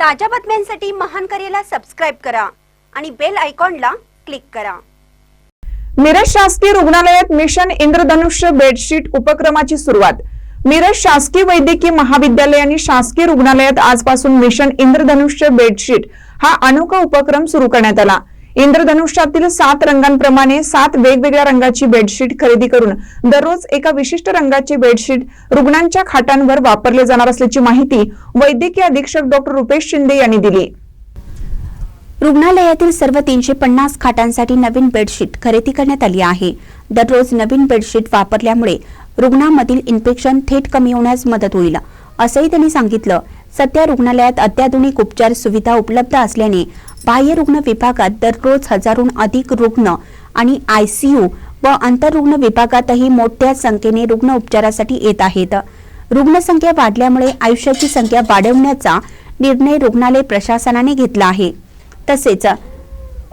ताज्या बातम्यांसाठी महान करेला सबस्क्राईब करा आणि बेल आयकॉनला क्लिक करा. मिरज शासकीय रुग्णालयात मिशन इंद्रधनुष्य बेडशीट उपक्रमाची सुरुवात. मिरज शासकीय वैद्यकीय महाविद्यालय आणि शासकीय रुग्णालयात आजपासून मिशन इंद्रधनुष्य बेडशीट हा अनोखा उपक्रम सुरू करण्यात आला. इंद्रधनुष्यातील सात रंगांप्रमाणे सात वेगवेगळ्या रंगाची बेडशीट खरेदी करून दररोज एका विशिष्ट रंगाची बेडशीट रुग्णांच्या खाटांवर वापरले जाणार असल्याची माहिती वैद्यकीय अधीक्षक डॉक्टर रुपेश शिंदे यांनी दिली. रुग्णालयातील सर्व तीनशे पन्नास खाटांसाठी नवीन बेडशीट खरेदी करण्यात आली आहे. दररोज नवीन बेडशीट वापरल्यामुळे रुग्णामधील इन्फेक्शन थेट कमी होण्यास मदत होईल असंही त्यांनी सांगितलं. सध्या रुग्णालयात अत्याधुनिक उपचार सुविधा उपलब्ध असल्याने बाह्य रुग्ण विभागात दररोज हजारहून अधिक रुग्ण आणि आयसीयू व आंतररुग्ण विभागातही मोठ्या संख्येने रुग्ण उपचारासाठी येत आहेत. रुग्णसंख्या वाढल्यामुळे आयुष्याची संख्या वाढवण्याचा निर्णय रुग्णालय प्रशासनाने घेतला आहे. तसेच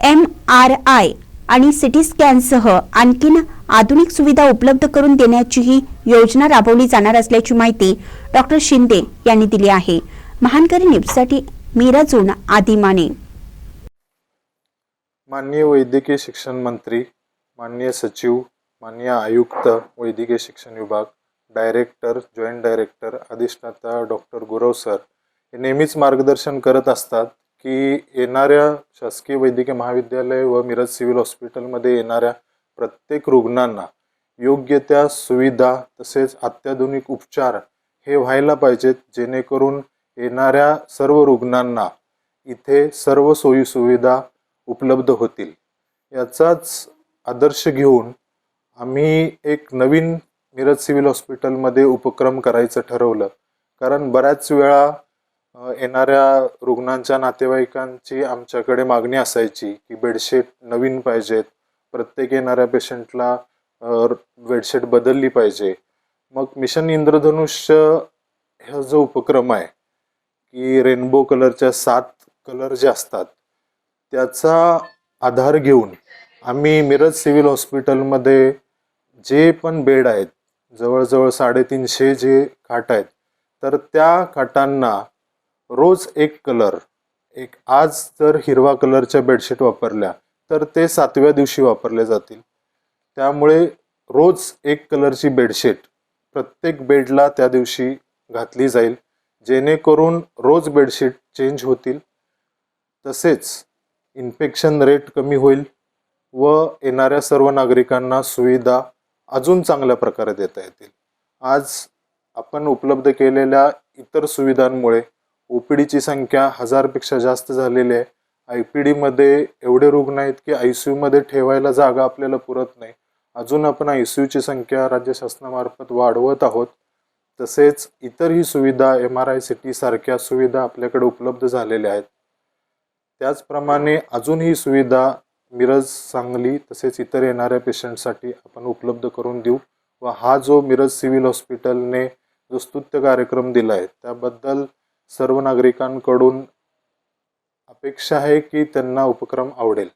एम आर आय आणि सिटी स्कॅनसह आणखीन आधुनिक सुविधा उपलब्ध करून देण्याचीही योजना राबवली जाणार असल्याची माहिती डॉक्टर शिंदे यांनी दिली आहे. महानकरी न्यूजसाठी मीराजून आदी माने. माननीय वैद्यकीय शिक्षण मंत्री माननीय सचिव माननीय आयुक्त वैद्यकीय शिक्षण विभाग डायरेक्टर जॉईंट डायरेक्टर अधिष्ठाता डॉक्टर गुरव सर हे नेहमीच मार्गदर्शन करत असतात. की येणाऱ्या शासकीय वैद्यकीय महाविद्यालय व मिरज सिव्हिल हॉस्पिटलमध्ये येणाऱ्या प्रत्येक रुग्णांना योग्य त्या सुविधा तसेच अत्याधुनिक उपचार हे व्हायला पाहिजेत जेणेकरून येणाऱ्या सर्व रुग्णांना इथे सर्व सोयीसुविधा उपलब्ध होतील. याचाच आदर्श घेऊन आम्ही एक नवीन मिरज सिव्हिल हॉस्पिटलमध्ये उपक्रम करायचं ठरवलं. कारण बऱ्याच वेळा येणाऱ्या रुग्णांच्या नातेवाईकांची आमच्याकडे मागणी असायची की बेडशीट नवीन पाहिजेत. प्रत्येक येणाऱ्या पेशंटला बेडशीट बदलली पाहिजे. मग मिशन इंद्रधनुष्य हा जो उपक्रम आहे की रेनबो कलरच्या सात कलर जे असतात त्याचा आधार घेऊन आम्ही मिरज सिव्हिल हॉस्पिटलमध्ये जे पण बेड आहेत जवळजवळ साडेतीनशे जे खाट आहेत तर त्या खाटांना रोज एक कलर एक आज जर हिरवा कलरच्या बेडशीट वापरल्या तर ते सातव्या दिवशी वापरले जातील. त्यामुळे रोज एक कलरची बेडशीट प्रत्येक बेडला त्या दिवशी घातली जाईल जेणेकरून रोज बेडशीट चेंज होतील. तसेच इन्फेक्शन रेट कमी होईल व येणाऱ्या सर्व नागरिकांना सुविधा अजून चांगल्या प्रकारे देता येतील. आज आपण उपलब्ध केलेल्या इतर सुविधांमुळे ओ पी डीची संख्या हजारपेक्षा जास्त झालेली आहे. आय पी डीमध्ये एवढे रुग्ण आहेत की आय सी यूमध्ये ठेवायला जागा आपल्याला पुरत नाही. अजून आपण आय सी यूची संख्या राज्य शासनामार्फत वाढवत आहोत. तसेच इतरही सुविधा M R I C T सारख्या सुविधा आपल्याकडे उपलब्ध झालेल्या आहेत. त्याचप्रमाणे अजूनही सुविधा मिरज सांगली तसेच इतर येणाऱ्या पेशंटसाठी आपण उपलब्ध करून देऊ व हा जो मिरज सिव्हिल हॉस्पिटलने जो स्तुत्य कार्यक्रम दिला आहे त्याबद्दल सर्व नागरिकांकडून अपेक्षा आहे की त्यांना उपक्रम आवडेल.